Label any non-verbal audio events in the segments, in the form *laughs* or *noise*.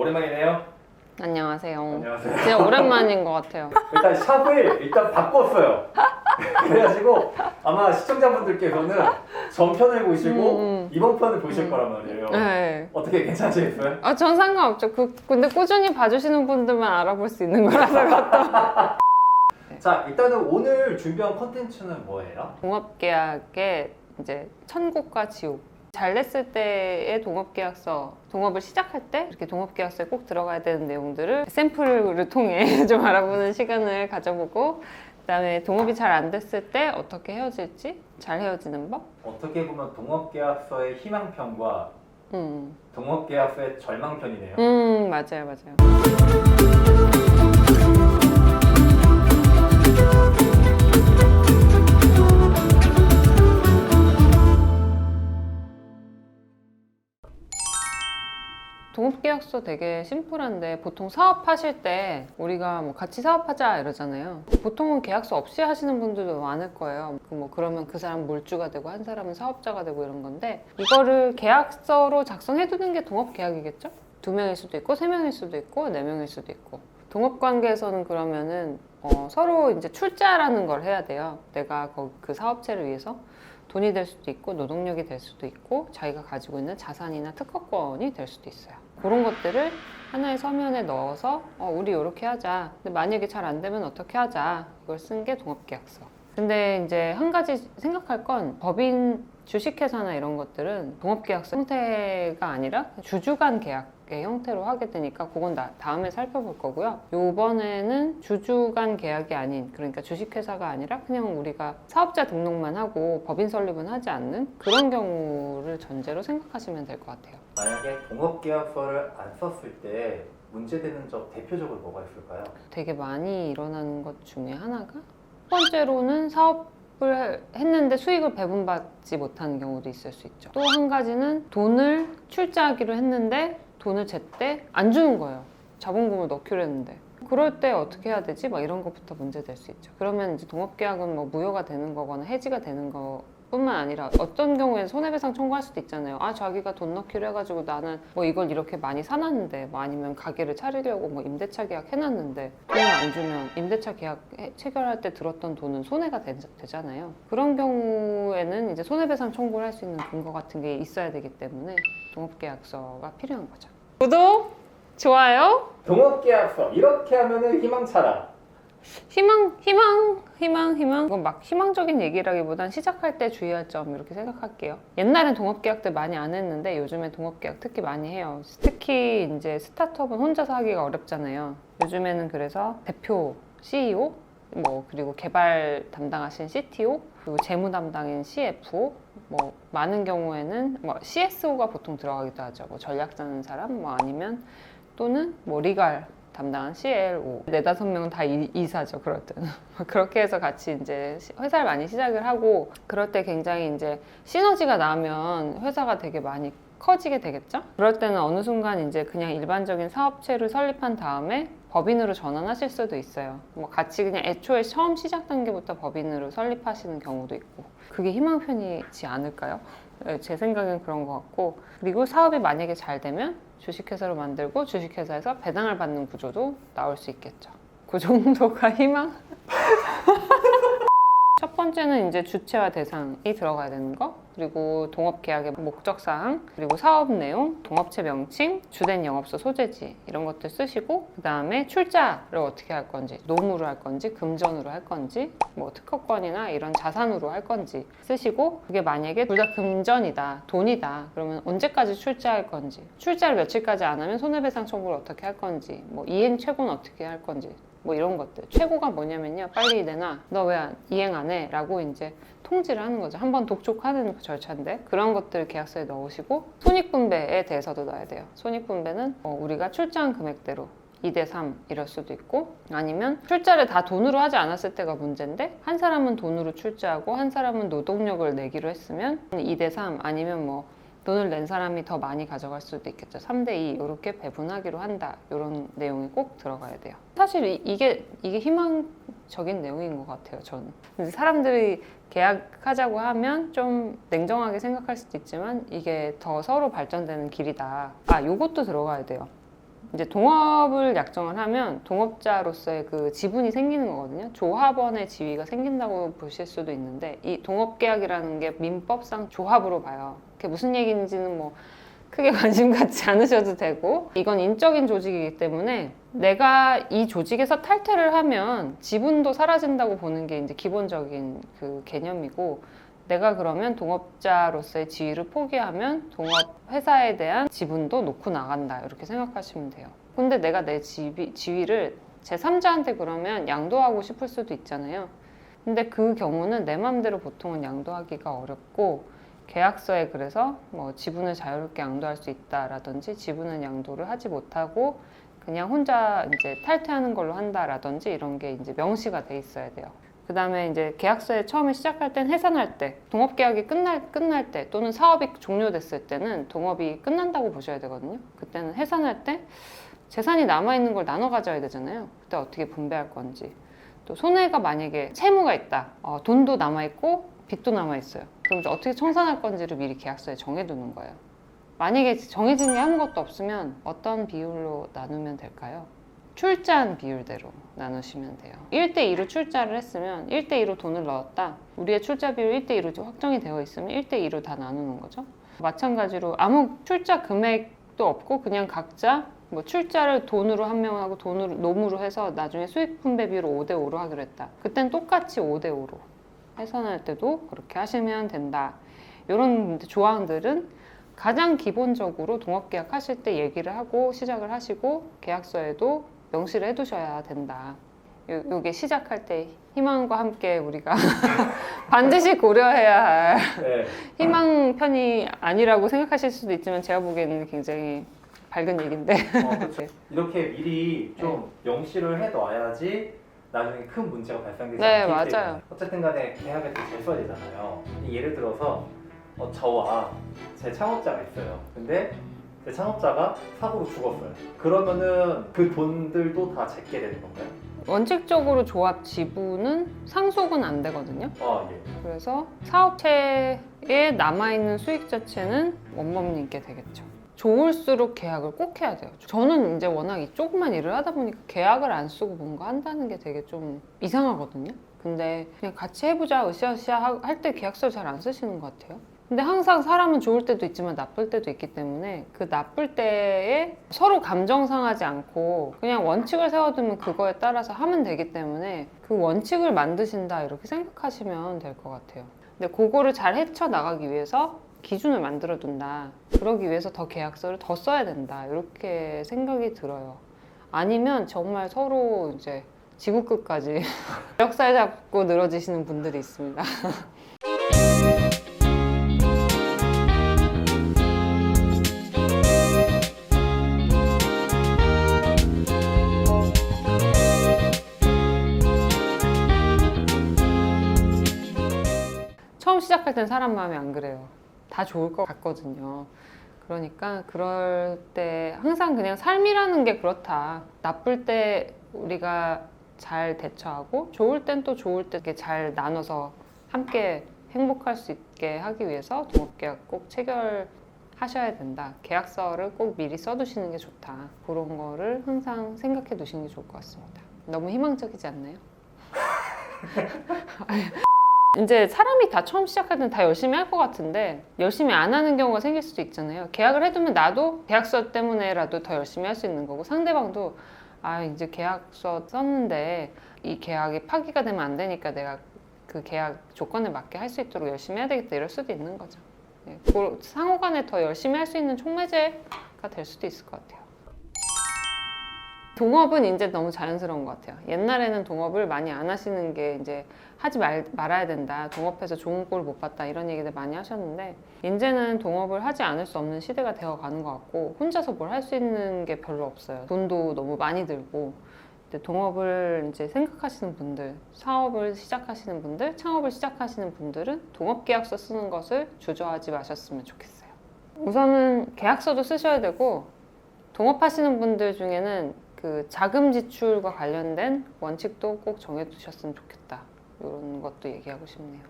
오랜만이네요. 안녕하세요. 안녕하세요. 진짜 오랜만인 것 같아요. 일단 샵을 일단 바꿨어요. *laughs* 그래가지고 아마 시청자분들께서는 전편을 보시고 음, 음. 이번 편을 보실 음. 거란 말이에요. 네. 어떻게 괜찮으시겠어요? 아, 전 상관없죠. 그, 근데 꾸준히 봐주시는 분들만 알아볼 수 있는 거라서 그것도. *laughs* 자 일단은 오늘 준비한 컨텐츠는 뭐예요? 동업계약의 이제 천국과 지옥. 잘 냈을 때의 동업계약서, 동업을 시작할 때 이렇게 동업계약서에 꼭 들어가야 되는 내용들을 샘플을 통해 *laughs* 좀 알아보는 시간을 가져보고 그다음에 동업이 잘 안 됐을 때 어떻게 헤어질지 잘 헤어지는 법. 어떻게 보면 동업계약서의 희망편과 음, 동업계약서의 절망편이네요. 음 맞아요, 맞아요. 동업계약서 되게 심플한데 보통 사업하실 때 우리가 뭐 같이 사업하자 이러잖아요. 보통은 계약서 없이 하시는 분들도 많을 거예요. 그뭐 그러면 그 사람 물주가 되고 한 사람은 사업자가 되고 이런 건데 이거를 계약서로 작성해 두는 게 동업계약이겠죠? 두 명일 수도 있고 세 명일 수도 있고 네 명일 수도 있고 동업 관계에서는 그러면은 어, 서로 이제 출자라는 걸 해야 돼요. 내가 거- 그 사업체를 위해서 돈이 될 수도 있고 노동력이 될 수도 있고 자기가 가지고 있는 자산이나 특허권이 될 수도 있어요. 그런 것들을 하나의 서면에 넣어서 어, 우리 이렇게 하자. 근데 만약에 잘 안 되면 어떻게 하자. 이걸 쓴 게 동업계약서. 근데 이제 한 가지 생각할 건 법인 주식회사나 이런 것들은 동업계약서 형태가 아니라 주주간 계약의 형태로 하게 되니까 그건 나- 다음에 살펴볼 거고요. 요번에는 주주간 계약이 아닌 그러니까 주식회사가 아니라 그냥 우리가 사업자 등록만 하고 법인 설립은 하지 않는 그런 경우를 전제로 생각하시면 될 것 같아요. 만약에 동업계약서를 안 썼을 때 문제되는 점 대표적으로 뭐가 있을까요? 되게 많이 일어나는 것 중에 하나가 첫 번째로는 사업 을 했는데 수익을 배분받지 못하는 경우도 있을 수 있죠. 또 한 가지는 돈을 출자하기로 했는데 돈을 제때 안 주는 거예요. 자본금을 넣기로 했는데. 그럴 때 어떻게 해야 되지? 막 이런 것부터 문제 될 수 있죠. 그러면 이제 동업계약은 뭐 무효가 되는 거거나 해지가 되는 거 뿐만 아니라 어떤 경우에 손해배상 청구할 수도 있잖아요. 아 자기가 돈 넣기로 해가지고 나는 뭐 이걸 이렇게 많이 사놨는데 뭐 아니면 가게를 차리려고 뭐 임대차 계약 해놨는데 돈을 안 주면 임대차 계약 해- 체결할 때 들었던 돈은 손해가 되, 잖아요 그런 경우에는 이제 손해배상 청구를 할 수 있는 근거 같은 게 있어야 되기 때문에 동업계약서가 필요한 거죠. 구독, 좋아요, 동업계약서 이렇게 하면은 희망차다. 희망, 희망, 희망, 희망. 이건 막 희망적인 얘기라기보단 시작할 때 주의할 점 이렇게 생각할게요. 옛날엔 동업계약들 많이 안 했는데 요즘에 동업계약 특히 많이 해요. 특히 이제 스타트업은 혼자서 하기가 어렵잖아요. 요즘에는 그래서 대표, CEO, 뭐 그리고 개발 담당하신 CTO, 그리고 재무 담당인 CFO, 뭐 많은 경우에는 뭐 CSO가 보통 들어가기도 하죠. 뭐 전략 짜는 사람, 뭐 아니면 또는 뭐 리갈 담당한 CLO 네다섯 명은 다 이- 이사죠 그럴 때는 *laughs* 그렇게 해서 같이 이제 시- 회사를 많이 시작을 하고 그럴 때 굉장히 이제 시너지가 나면 회사가 되게 많이 커지게 되겠죠? 그럴 때는 어느 순간 이제 그냥 일반적인 사업체를 설립한 다음에 법인으로 전환하실 수도 있어요. 뭐 같이 그냥 애초에 처음 시작 단계부터 법인으로 설립하시는 경우도 있고. 그게 희망편이지 않을까요? 네, 제 생각엔 그런 것 같고. 그리고 사업이 만약에 잘 되면 주식회사로 만들고 주식회사에서 배당을 받는 구조도 나올 수 있겠죠. 그 정도가 희망? *laughs* 첫 번째는 이제 주체와 대상이 들어가야 되는 거, 그리고 동업 계약의 목적사항, 그리고 사업 내용, 동업체 명칭, 주된 영업소 소재지 이런 것들 쓰시고 그 다음에 출자를 어떻게 할 건지, 노무로 할 건지, 금전으로 할 건지, 뭐 특허권이나 이런 자산으로 할 건지 쓰시고 그게 만약에 둘 다 금전이다, 돈이다, 그러면 언제까지 출자할 건지, 출자를 며칠까지 안 하면 손해배상 청구를 어떻게 할 건지, 뭐 이행 최고는 어떻게 할 건지 뭐 이런 것들. 최고가 뭐냐면요. 빨리 내놔. 너 왜 이행 안 해? 라고 이제 통지를 하는 거죠. 한 번 독촉하는 절차인데 그런 것들 계약서에 넣으시고 손익분배에 대해서도 넣어야 돼요. 손익분배는 어, 우리가 출자한 금액대로 2대 3 이럴 수도 있고 아니면 출자를 다 돈으로 하지 않았을 때가 문제인데 한 사람은 돈으로 출자하고 한 사람은 노동력을 내기로 했으면 2대 3 아니면 뭐 돈을 낸 사람이 더 많이 가져갈 수도 있겠죠. 3대2 이렇게 배분하기로 한다. 이런 내용이 꼭 들어가야 돼요. 사실 이- 이게 이게 희망적인 내용인 것 같아요. 저는. 사람들이 계약하자고 하면 좀 냉정하게 생각할 수도 있지만 이게 더 서로 발전되는 길이다. 아, 요것도 들어가야 돼요. 이제 동업을 약정을 하면 동업자로서의 그 지분이 생기는 거거든요. 조합원의 지위가 생긴다고 보실 수도 있는데 이 동업계약이라는 게 민법상 조합으로 봐요. 그게 무슨 얘기인지는 뭐 크게 *laughs* 관심 갖지 않으셔도 되고 이건 인적인 조직이기 때문에 내가 이 조직에서 탈퇴를 하면 지분도 사라진다고 보는 게 이제 기본적인 그 개념이고 내가 그러면 동업자로서의 지위를 포기하면 동업 회사에 대한 지분도 놓고 나간다 이렇게 생각하시면 돼요. 근데 내가 내 지위, 지위를 제 3자한테 그러면 양도하고 싶을 수도 있잖아요. 근데 그 경우는 내 맘대로 보통은 양도하기가 어렵고 계약서에 그래서 뭐 지분을 자유롭게 양도할 수 있다라든지 지분은 양도를 하지 못하고 그냥 혼자 이제 탈퇴하는 걸로 한다라든지 이런 게 이제 명시가 돼 있어야 돼요. 그 다음에 이제 계약서에 처음에 시작할 땐 해산할 때, 동업 계약이 끝날 끝날 때 또는 사업이 종료됐을 때는 동업이 끝난다고 보셔야 되거든요. 그때는 해산할 때 재산이 남아 있는 걸 나눠 가져야 되잖아요. 그때 어떻게 분배할 건지. 또 손해가 만약에 채무가 있다, 어, 돈도 남아 있고 빚도 남아 있어요. 그럼 어떻게 청산할 건지를 미리 계약서에 정해두는 거예요. 만약에 정해진 게 아무것도 없으면 어떤 비율로 나누면 될까요? 출자한 비율대로 나누시면 돼요. 1대2로 출자를 했으면 1대2로 돈을 넣었다. 우리의 출자 비율 1대2로 확정이 되어 있으면 1대2로 다 나누는 거죠. 마찬가지로 아무 출자 금액도 없고 그냥 각자 뭐 출자를 돈으로 한 명하고 돈으로 노무로 해서 나중에 수익 분배 비율을 5대 5로 하기로 했다. 그땐 똑같이 5대 5로 해산할 때도 그렇게 하시면 된다. 이런 조항들은 가장 기본적으로 동업계약 하실 때 얘기를 하고 시작을 하시고 계약서에도 명시를 해두셔야 된다. 요, 요게 시작할 때 희망과 함께 우리가 *laughs* 반드시 고려해야 할 네. 희망 편이 아니라고 생각하실 수도 있지만 제가 보기에는 굉장히 밝은 얘기인데 어, 그렇죠. *laughs* 이렇게 미리 좀 명시를 해놔야지 나중에 큰 문제가 발생되지 네, 않기 맞아요. 때문에 어쨌든 간에 계약을 또잘 써야 되잖아요. 예를 들어서 어, 저와 제 창업자가 있어요. 근데 제 창업자가 사고로 죽었어요. 그러면은 그 돈들도 다 제게 되는 건가요? 원칙적으로 조합 지분은 상속은 안 되거든요. 아 예. 그래서 사업체에 남아있는 수익 자체는 원범님께 되겠죠. 좋을수록 계약을 꼭 해야 돼요. 저는 이제 워낙 이 조그만 일을 하다 보니까 계약을 안 쓰고 뭔가 한다는 게 되게 좀 이상하거든요. 근데 그냥 같이 해보자 으쌰으쌰 할 때 계약서를 잘안 쓰시는 것 같아요. 근데 항상 사람은 좋을 때도 있지만 나쁠 때도 있기 때문에 그 나쁠 때에 서로 감정 상하지 않고 그냥 원칙을 세워두면 그거에 따라서 하면 되기 때문에 그 원칙을 만드신다 이렇게 생각하시면 될 것 같아요. 근데 그거를 잘 헤쳐나가기 위해서 기준을 만들어 둔다. 그러기 위해서 더 계약서를 더 써야 된다. 이렇게 생각이 들어요. 아니면 정말 서로 이제 지구 끝까지 *laughs* 멱살 잡고 늘어지시는 분들이 있습니다. *laughs* 시작할 땐 사람 마음이 안 그래요. 다 좋을 것 같거든요. 그러니까 그럴 때 항상 그냥 삶이라는 게 그렇다. 나쁠 때 우리가 잘 대처하고 좋을 땐 또 좋을 때 잘 나눠서 함께 행복할 수 있게 하기 위해서 동업계약 꼭 체결하셔야 된다. 계약서를 꼭 미리 써두시는 게 좋다. 그런 거를 항상 생각해 두시는 게 좋을 것 같습니다. 너무 희망적이지 않나요? *laughs* 이제 사람이 다 처음 시작할 때는 다 열심히 할 것 같은데 열심히 안 하는 경우가 생길 수도 있잖아요. 계약을 해두면 나도 계약서 때문에라도 더 열심히 할 수 있는 거고 상대방도 아 이제 계약서 썼는데 이 계약이 파기가 되면 안 되니까 내가 그 계약 조건에 맞게 할 수 있도록 열심히 해야 되겠다 이럴 수도 있는 거죠. 예, 그 상호간에 더 열심히 할 수 있는 촉매제가 될 수도 있을 것 같아요. 동업은 이제 너무 자연스러운 것 같아요. 옛날에는 동업을 많이 안 하시는 게 이제 하지 말, 말아야 된다. 동업해서 좋은 꼴 못 봤다. 이런 얘기들 많이 하셨는데, 이제는 동업을 하지 않을 수 없는 시대가 되어 가는 것 같고, 혼자서 뭘 할 수 있는 게 별로 없어요. 돈도 너무 많이 들고, 동업을 이제 생각하시는 분들, 사업을 시작하시는 분들, 창업을 시작하시는 분들은 동업 계약서 쓰는 것을 주저하지 마셨으면 좋겠어요. 우선은 계약서도 쓰셔야 되고, 동업하시는 분들 중에는 그 자금 지출과 관련된 원칙도 꼭 정해두셨으면 좋겠다. 이런 것도 얘기하고 싶네요.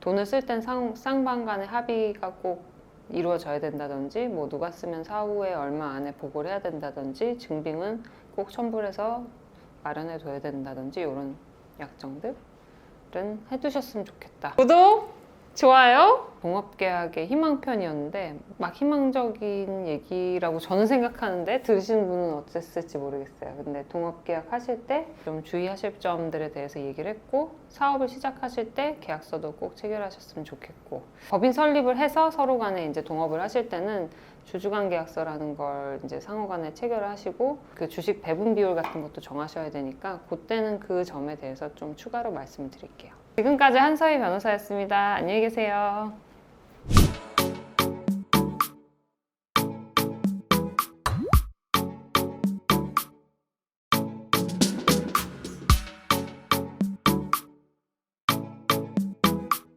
돈을 쓸 땐 쌍방 간의 합의가 꼭 이루어져야 된다든지 뭐 누가 쓰면 사후에 얼마 안에 보고를 해야 된다든지 증빙은 꼭 첨부해서 마련해 둬야 된다든지 이런 약정들은 해두셨으면 좋겠다. 구독, 좋아요. 동업계약의 희망편이었는데 막 희망적인 얘기라고 저는 생각하는데 들으시는 분은 어땠을지 모르겠어요. 근데 동업계약 하실 때 좀 주의하실 점들에 대해서 얘기를 했고 사업을 시작하실 때 계약서도 꼭 체결하셨으면 좋겠고 법인 설립을 해서 서로 간에 이제 동업을 하실 때는 주주간 계약서라는 걸 이제 상호간에 체결을 하시고 그 주식 배분 비율 같은 것도 정하셔야 되니까 그때는 그 점에 대해서 좀 추가로 말씀을 드릴게요. 지금까지 한서희 변호사였습니다. 안녕히 계세요.